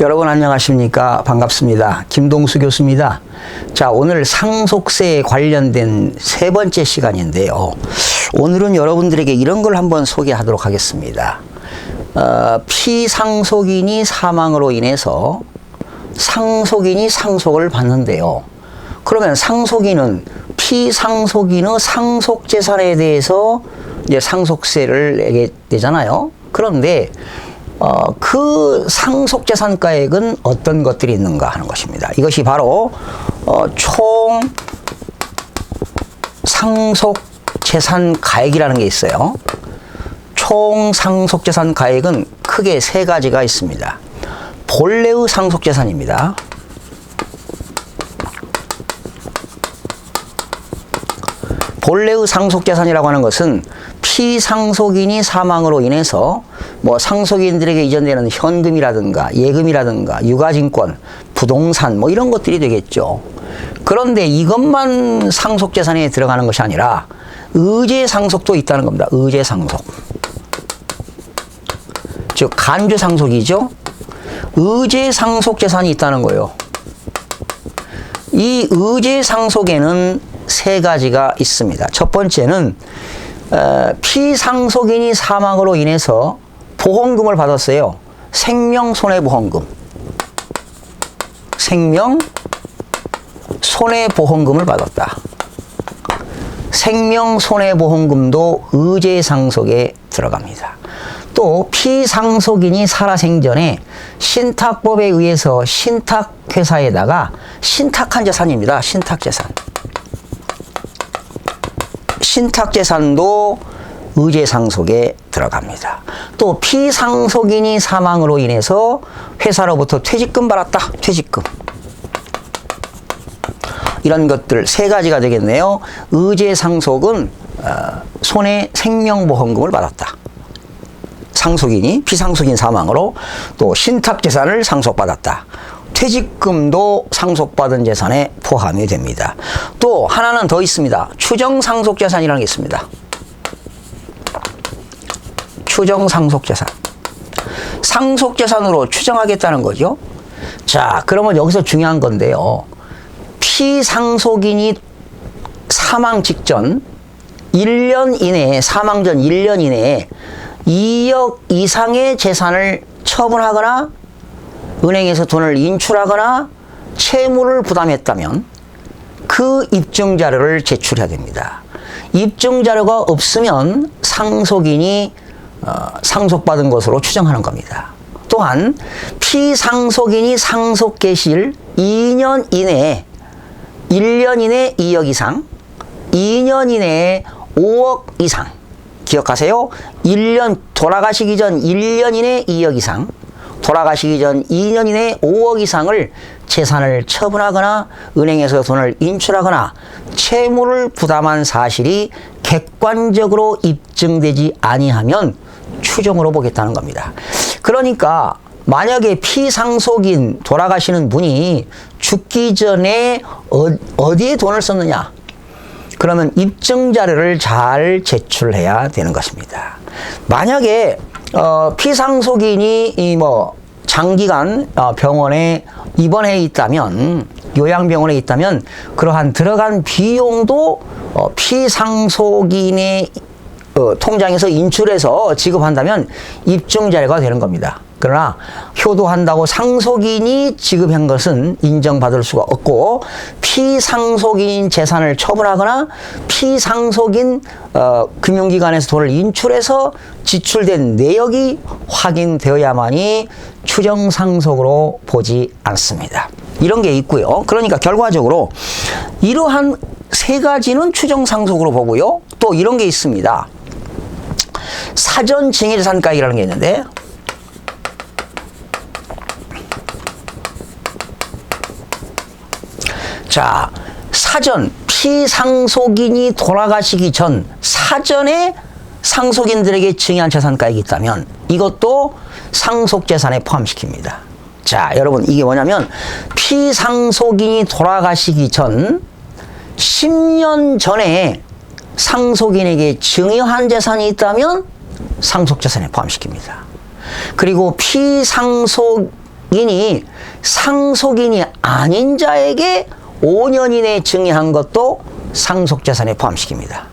여러분 안녕하십니까? 반갑습니다. 김동수 교수입니다. 자 오늘 상속세에 관련된 세 번째 시간인데요. 오늘은 여러분들에게 이런 걸 한번 소개하도록 하겠습니다. 어, 피상속인이 사망으로 인해서 상속인이 상속을 받는데요. 그러면 상속인은 피상속인의 상속 재산에 대해서 이제 상속세를 내게 되잖아요. 그런데 어, 그 상속 재산가액은 어떤 것들이 있는가 하는 것입니다. 이것이 바로 어, 총 상속 재산 가액이라는 게 있어요. 총 상속 재산 가액은 크게 세 가지가 있습니다. 본래의 상속 재산입니다. 본래의 상속 재산이라고 하는 것은 피상속인이 사망으로 인해서 뭐 상속인들에게 이전되는 현금이라든가 예금이라든가 유가증권, 부동산 뭐 이런 것들이 되겠죠. 그런데 이것만 상속재산에 들어가는 것이 아니라 의제상속도 있다는 겁니다. 의제상속. 즉 간주상속이죠. 의제상속재산이 있다는 거예요. 이 의제상속에는 세 가지가 있습니다. 첫 번째는 어, 피상속인이 사망으로 인해서 보험금을 받았어요. 생명 손해보험금. 생명 손해보험금을 받았다. 생명 손해보험금도 의제 상속에 들어갑니다. 또 피상속인이 살아생전에 신탁법에 의해서 신탁회사에다가 신탁한 재산입니다. 신탁재산. 신탁재산도 의제상속에 들어갑니다. 또 피상속인이 사망으로 인해서 회사로부터 퇴직금 받았다. 퇴직금. 이런 것들 세 가지가 되겠네요. 의제상속은 어, 손해 생명보험금을 받았다. 상속인이 피상속인 사망으로 또 신탁재산을 상속받았다. 퇴직금도 상속받은 재산에 포함이 됩니다. 또 하나는 더 있습니다. 추정상속재산이라는 게 있습니다. 추정 상속 재산. 상속 재산으로 추정하겠다는 거죠. 자, 그러면 여기서 중요한 건데요. 피상속인이 사망 직전 1년 이내에, 사망 전 1년 이내에 2억 이상의 재산을 처분하거나 은행에서 돈을 인출하거나 채무를 부담했다면 그 입증 자료를 제출해야 됩니다. 입증 자료가 없으면 상속인이 어, 상속받은 것으로 추정하는 겁니다. 또한 피상속인이 상속 개시일 2년 이내에 1년 이내 2억 이상, 2년 이내에 5억 이상 기억하세요. 1년 돌아가시기 전 1년 이내 2억 이상, 돌아가시기 전 2년 이내 5억 이상을 재산을 처분하거나 은행에서 돈을 인출하거나 채무를 부담한 사실이 객관적으로 입증되지 아니하면 추정으로 보겠다는 겁니다. 그러니까 만약에 피상속인 돌아가시는 분이 죽기 전에 어, 디에 돈을 썼느냐? 그러면 입증 자료를 잘 제출해야 되는 것입니다. 만약에 어, 피상속인이 이 뭐 장기간 어, 병원에 입원해 있다면 요양병원에 있다면 그러한 들어간 비용도 어, 피상속인의 어, 통장에서 인출해서 지급한다면 입증 자료가 되는 겁니다. 그러나 효도한다고 상속인이 지급한 것은 인정받을 수가 없고 피상속인 재산을 처분하거나 피상속인 어, 금융기관에서 돈을 인출해서 지출된 내역이 확인되어야만이 추정상속으로 보지 않습니다. 이런 게 있고요. 그러니까 결과적으로 이러한 세 가지는 추정상속으로 보고요. 또 이런 게 있습니다. 사전 징해재산가액이라는 게 있는데 자, 사전 피상속인이 돌아가시기 전 사전에 상속인들에게 증여한 재산가액이 있다면 이것도 상속재산에 포함시킵니다. 자, 여러분 이게 뭐냐면 피상속인이 돌아가시기 전 10년 전에 상속인에게 증여한 재산이 있다면 상속재산에 포함시킵니다. 그리고 피상속 상속인이 상속인이 아닌 자에게 5년 이내에 증여한 것도 상속재산에 포함시킵니다.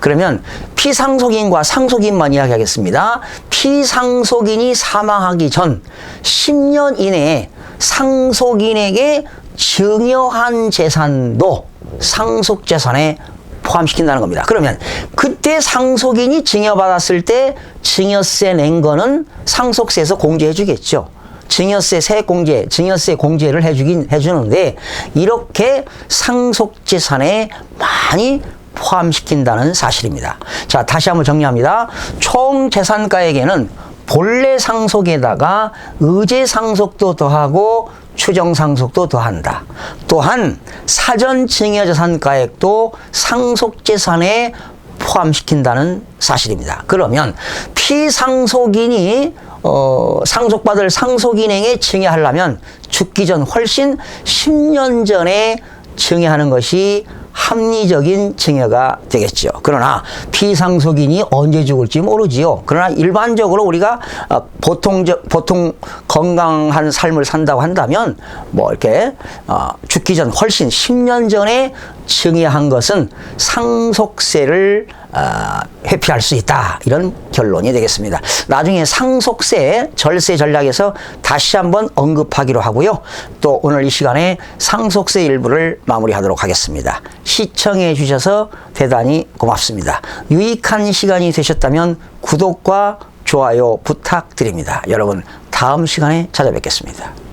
그러면 피상속인과 상속인만 이야기하겠습니다. 피상속인이 사망하기 전 10년 이내에 상속인에게 증여한 재산도 상속재산에 포함시킨다는 겁니다. 그러면 그때 상속인이 증여받았을 때 증여세 낸 거는 상속세에서 공제해 주겠죠. 증여세 세액 공제, 증여세 공제를 해주긴 해주는데 이렇게 상속재산에 많이 포함시킨다는 사실입니다. 자, 다시 한번 정리합니다. 총 재산가액에는 본래 상속에다가 의제 상속도 더하고 추정 상속도 더한다. 또한 사전 증여 재산가액도 상속 재산에 포함시킨다는 사실입니다. 그러면 피상속인이 어, 상속받을 상속인에게 증여하려면 죽기 전 훨씬 10년 전에 증여하는 것이 합리적인 증여가 되겠죠. 그러나 피상속인이 언제 죽을지 모르지요. 그러나 일반적으로 우리가 어, 보통 보통 건강한 삶을 산다고 한다면 뭐 이렇게 어, 죽기 전 훨씬 10년 전에 증여한 것은 상속세를 어, 회피할 수 있다 이런 결론이 되겠습니다. 나중에 상속세 절세 전략에서 다시 한번 언급하기로 하고요. 또 오늘 이 시간에 상속세 일부를 마무리하도록 하겠습니다. 시청해 주셔서 대단히 고맙습니다. 유익한 시간이 되셨다면 구독과 좋아요 부탁드립니다. 여러분 다음 시간에 찾아뵙겠습니다.